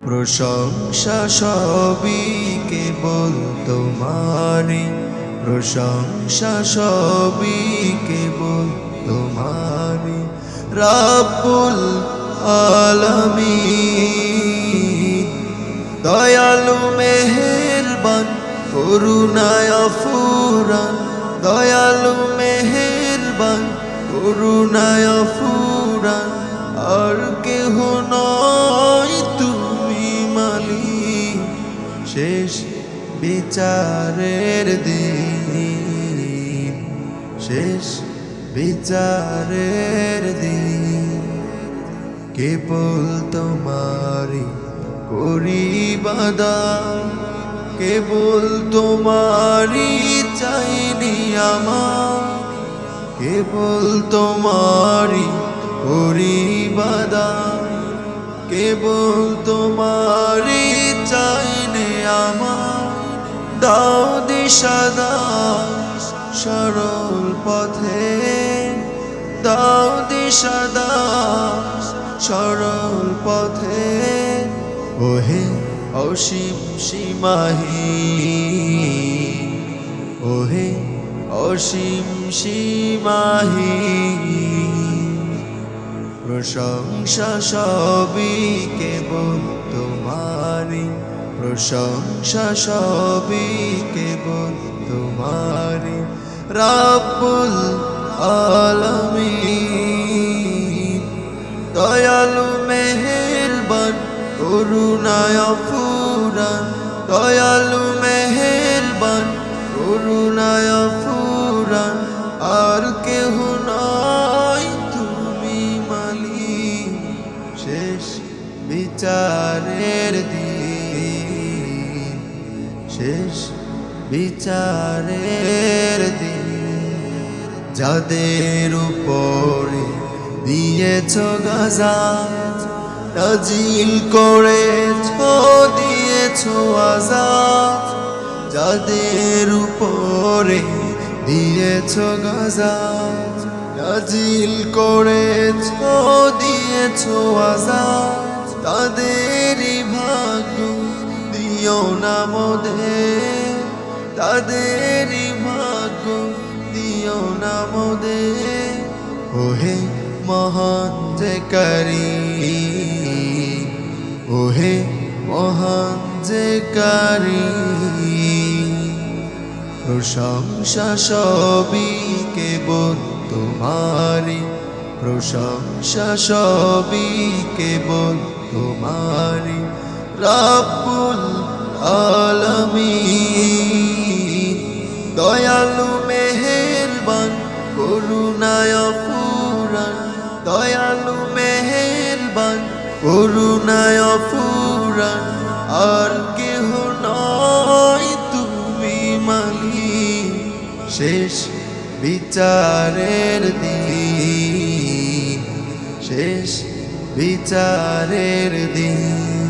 প্রশংসা সবই কেবল তোমারি প্রশংসা সবই কেবল তোমারি রাব্বুল আলামিন, দয়ালু মেহেরবান, করুণায় ফুরান দয়ালু মেহেরবান, করুণায় ফুরান বিচারের দিন, শেষ বিচারের দিন। কেবল তোমারি করি বাদাম কেবল তোমারি চাইনি আমার কেবল তোমারি করি বাদাম কেবল তোমারি চাইনি আমার দাও দিশা দাও সরল পথে। দাও দিশা দাও সরল পথে। ওহে অসীম সীমাহি, ওহে অসীম সীমাহি, প্রশংসা সবই কেবল তোমারি প্রশংসা সবই কেবল তোমারি রাব্বুল আলামিন। দয়ালু মেহেরবান, করুণায় ফুরান দয়ালু মেহেরবান, করুণায় ফুরান আর কেহ নয় তুমি মালি শেষ বিচারের দিন শেষ বিচারের দিন। যাদের উপরে দিয়েছ গাজা, নাজিল করেছ, দিয়েছ আজাদ। যাদের উপরে দিয়েছ গাজা, নাজিল করেছ, দিয়েছ আজাদ। ভাগ্য দিও না মোদের তাদেরই ভাগ্য দিও না মোদের ওহে মহান যে করি, ওহে মহান যে করি, প্রশংসা সবই কেবল তোমারি প্রশংসা সবই কেবল তোমারি রাব্বুল আলামিন, দয়ালু মেহেরবান, করুণায় ফুরান দয়ালু মেহেরবান, করুণায় ফুরান আর কেহ নয় তুমি মালিক। শেষ বিচারের দিন। শেষ বিচারের দিন।